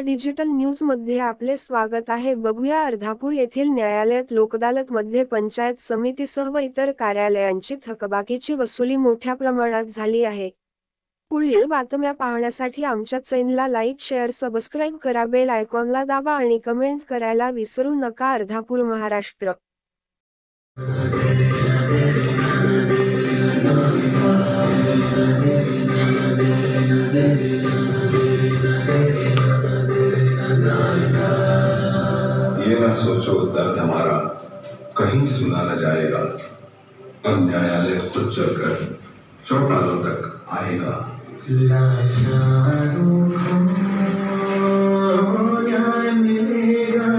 Digital न्यूजमध्ये आपले स्वागत आहे. बघूया अर्धापूर येथील न्यायालयात लोकदालत मध्ये पंचायत समितीसह व इतर कार्यालयांची थकबाकीची वसुली मोठ्या प्रमाणात झाली आहे. पुढील बातम्या पाहण्यासाठी आमच्या चॅनलला लाईक शेअर सबस्क्राईब करा. बेल आयकॉनला दाबा आणि कमेंट करायला विसरू नका. अर्धापूर महाराष्ट्र. ये सोचो दर्द हमारा कहीं सुना न जाएगा। अब न्यायालय खुद चलकर चौटालों तक आएगा। मिलेगा।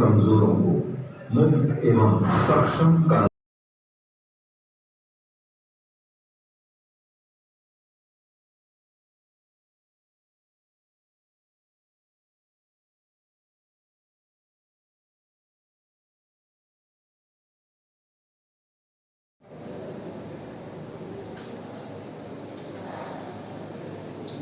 कमजोरों को मुफ्त एवं सक्षम का